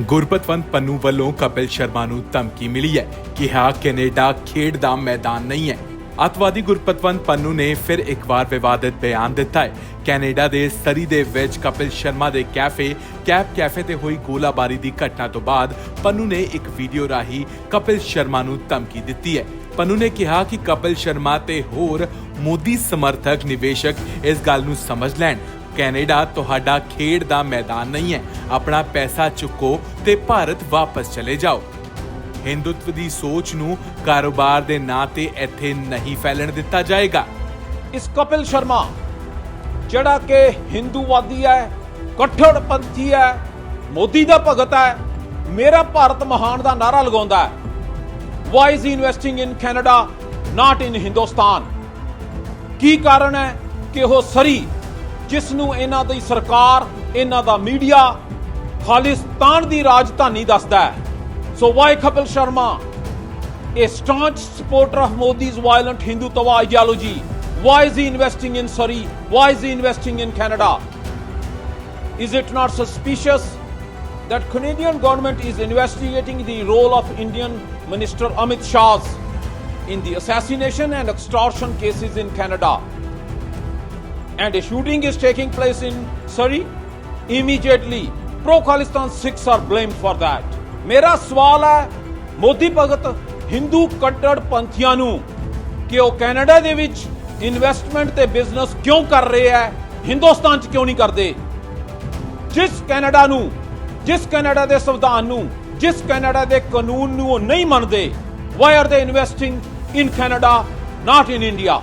ਗੁਰਪਤਵੰਤ ਪੰਨੂ ਵੱਲੋਂ ਕਪਿਲ ਸ਼ਰਮਾ ਨੂੰ ਧਮਕੀ ਮਿਲੀ ਹੈ। ਕਿਹਾ, ਕੈਨੇਡਾ ਖੇਡ ਦਾ ਮੈਦਾਨ ਨਹੀਂ ਹੈ। ਅਤਵਾਦੀ ਗੁਰਪਤਵੰਤ ਪੰਨੂ ਨੇ ਫਿਰ ਇੱਕ ਵਾਰ ਵਿਵਾਦਿਤ ਬਿਆਨ ਦਿੱਤਾ ਹੈ। ਕੈਨੇਡਾ ਦੇ ਸਰੀ ਦੇ ਵਿੱਚ ਕਪਿਲ ਸ਼ਰਮਾ ਦੇ ਕੈਫੇ, ਕੈਪ ਕੈਫੇ ਤੇ ਹੋਈ ਗੋਲਾਬਾਰੀ ਦੀ ਘਟਨਾ ਤੋਂ ਬਾਅਦ ਪੰਨੂ ਨੇ ਇੱਕ ਵੀਡੀਓ ਰਾਹੀਂ ਕਪਿਲ ਸ਼ਰਮਾ ਨੂੰ ਧਮਕੀ ਦਿੱਤੀ ਹੈ। ਪੰਨੂ ਨੇ ਕਿਹਾ ਕਿ ਕਪਿਲ ਸ਼ਰਮਾ ਤੇ ਹੋਰ ਮੋਦੀ ਸਮਰਥਕ ਨਿਵੇਸ਼ਕ ਇਸ ਗੱਲ ਨੂੰ ਸਮਝ ਲੈਣ। ਕੈਨੇਡਾ ਤੁਹਾਡਾ ਖੇਡ ਦਾ ਮੈਦਾਨ ਨਹੀਂ ਹੈ। ਆਪਣਾ ਪੈਸਾ ਚੁੱਕੋ ਤੇ ਭਾਰਤ ਵਾਪਸ ਚਲੇ ਜਾਓ। ਹਿੰਦੂਤਵ ਦੀ ਸੋਚ ਨੂੰ ਕਾਰੋਬਾਰ ਦੇ ਨਾਂ ਤੇ ਇੱਥੇ ਨਹੀਂ ਫੈਲਣ ਦਿੱਤਾ ਜਾਏਗਾ। ਇਸ ਕਪਿਲ ਸ਼ਰਮਾ, ਜਿਹੜਾ ਕਿ ਹਿੰਦੂਵਾਦੀ ਹੈ ਕੱਟੜਪੰਥੀ ਹੈ, ਮੋਦੀ ਦਾ ਭਗਤ ਹੈ, ਮੇਰਾ ਭਾਰਤ ਮਹਾਨ ਦਾ ਨਾਰਾ ਲਗਾਉਂਦਾ ਹੈ। Why is investing in Canada not in Hindustan ਕੀ ਕਾਰਨ ਹੈ ਕਿ ਉਹ ਸਰੀ, ਜਿਸ ਨੂੰ ਇਹਨਾਂ ਦੀ ਸਰਕਾਰ, ਇਹਨਾਂ ਦਾ ਮੀਡੀਆ ਖਾਲਿਸਤਾਨ ਦੀ ਰਾਜਧਾਨੀ ਦੱਸਦਾ ਹੈ so why Kapil Sharma a staunch supporter of Modi's violent Hindutva ideology. Why is he investing in Surrey? Why is he investing in Canada? Is it not suspicious that Canadian government is investigating the role of Indian Minister Amit Shah's in the assassination and extortion cases in Canada? And a shooting is taking place in Surrey? Immediately, pro-Khalistan Sikhs are blamed for that. ਮੇਰਾ ਸਵਾਲ ਹੈ ਮੋਦੀ ਭਗਤ ਹਿੰਦੂ ਕੱਟੜ ਪੰਥੀਆਂ ਨੂੰ ਕਿ ਉਹ Canada ਦੇ ਵਿੱਚ investment ਤੇ ਬਿਜ਼ਨਸ ਕਿਉਂ ਕਰ ਰਹੇ ਹੈ ਹਿੰਦੁਸਤਾਨ 'ਚ ਕਿਉਂ ਨਹੀਂ ਕਰਦੇ ਜਿਸ ਕੈਨੇਡਾ ਨੂੰ ਜਿਸ ਕੈਨੇਡਾ ਦੇ ਸੰਵਿਧਾਨ ਨੂੰ ਜਿਸ ਕੈਨੇਡਾ ਦੇ ਕਾਨੂੰਨ ਨੂੰ ਉਹ ਨਹੀਂ ਮੰਨਦੇ why are they investing in Canada not in India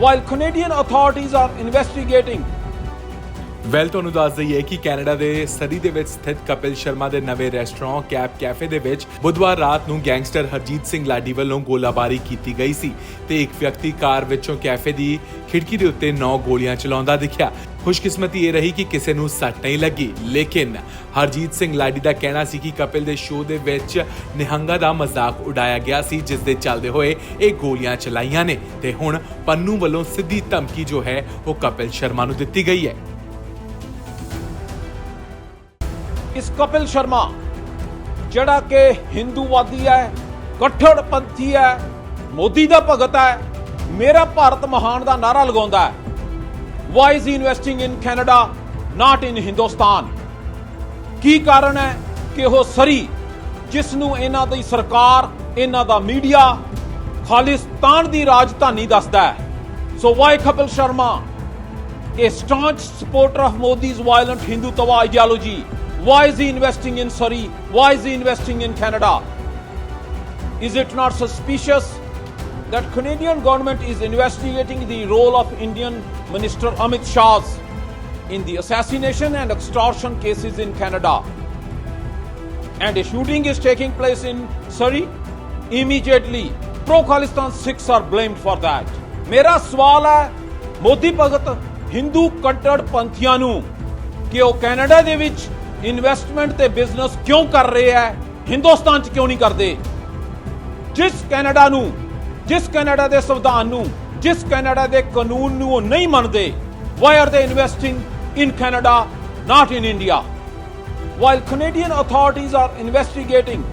while Canadian authorities are investigating well ਤੁਹਾਨੂੰ ਦੱਸ ਦਈਏ ਕਿ ਕੈਨੇਡਾ ਦੇ ਸਰੀ ਦੇ ਵਿੱਚ ਸਥਿਤ ਕਪਿਲ ਸ਼ਰਮਾ ਦੇ ਨਵੇਂ ਰੈਸਟੋਰੈਂਟ ਕੈਪ ਕੈਫੇ ਦੇ ਵਿੱਚ ਬੁੱਧਵਾਰ ਰਾਤ ਨੂੰ ਗੈਂਗਸਟਰ ਹਰਜੀਤ ਸਿੰਘ ਲਾਡੀ ਵੱਲੋਂ ਗੋਲਾਬਾਰੀ ਕੀਤੀ ਗਈ ਸੀ ਤੇ ਇੱਕ ਵਿਅਕਤੀ ਕਾਰ ਵਿੱਚੋਂ ਕੈਫੇ ਦੀ ਖਿੜਕੀ ਦੇ ਉੱਤੇ 9 ਗੋਲੀਆਂ ਚਲਾਉਂਦਾ ਦਿਖਿਆ। ਖੁਸ਼ਕਿਸਮਤੀ ਇਹ ਰਹੀ ਕਿ ਕਿਸੇ ਨੂੰ ਸੱਟ ਨਹੀਂ ਲੱਗੀ। ਲੇਕਿਨ ਹਰਜੀਤ ਸਿੰਘ ਲਾਡੀ ਦਾ ਕਹਿਣਾ ਸੀ ਕਿ ਕਪਿਲ ਦੇ ਸ਼ੋਅ ਦੇ ਵਿੱਚ ਨਿਹੰਗਾ ਦਾ ਮਜ਼ਾਕ ਉਡਾਇਆ ਗਿਆ ਸੀ, ਜਿਸ ਦੇ ਚੱਲਦੇ ਹੋਏ ਇਹ ਗੋਲੀਆਂ ਚਲਾਈਆਂ ਨੇ ਤੇ ਹੁਣ ਪੰਨੂ ਵੱਲੋਂ ਸਿੱਧੀ ਧਮਕੀ ਜੋ ਹੈ, ਉਹ ਕਪਿਲ ਸ਼ਰਮਾ ਨੂੰ ਦਿੱਤੀ ਗਈ ਹੈ। ਇਸ ਕਪਿਲ ਸ਼ਰਮਾ, ਜਿਹੜਾ ਕਿ ਹਿੰਦੂਵਾਦੀ ਹੈ ਕੱਟੜਪੰਥੀ ਹੈ, ਮੋਦੀ ਦਾ ਭਗਤ ਹੈ, ਮੇਰਾ ਭਾਰਤ ਮਹਾਨ ਦਾ ਨਾਰਾ ਲਗਾਉਂਦਾ ਹੈ। Why is investing in Canada not in Hindustan ਕੀ ਕਾਰਨ ਹੈ ਕਿ ਉਹ ਸਰੀ ਜਿਸ ਨੂੰ ਇਹਨਾਂ ਦੀ ਸਰਕਾਰ, ਇਹਨਾਂ ਦਾ ਮੀਡੀਆ ਖਾਲਿਸਤਾਨ ਦੀ ਰਾਜਧਾਨੀ ਦੱਸਦਾ ਹੈ। So why Kapil Sharma? A staunch supporter of Modi's violent Hindutva ideology. Why is he investing in Surrey? Why is he investing in Canada? Is it not suspicious that Canadian government is investigating the role of Indian Minister Amit Shah's in the assassination and extortion cases in Canada? And a shooting is taking place in Surrey? Immediately, pro-Khalistan Sikhs are blamed for that. ਮੇਰਾ ਸਵਾਲ ਹੈ ਮੋਦੀ ਭਗਤ ਹਿੰਦੂ ਕੱਟੜ ਪੰਥੀਆਂ ਨੂੰ ਕਿ ਉਹ Canada ਦੇ ਵਿੱਚ investment ਤੇ ਬਿਜ਼ਨਸ ਕਿਉਂ ਕਰ ਰਹੇ ਹੈ ਹਿੰਦੁਸਤਾਨ 'ਚ ਕਿਉਂ ਨਹੀਂ ਕਰਦੇ? ਜਿਸ ਕੈਨੇਡਾ ਨੂੰ, ਜਿਸ ਕੈਨੇਡਾ ਦੇ ਸੰਵਿਧਾਨ ਨੂੰ, ਜਿਸ ਕੈਨੇਡਾ ਦੇ ਕਾਨੂੰਨ ਨੂੰ ਉਹ ਨਹੀਂ ਮੰਨਦੇ why are they investing in Canada not in India while Canadian authorities are investigating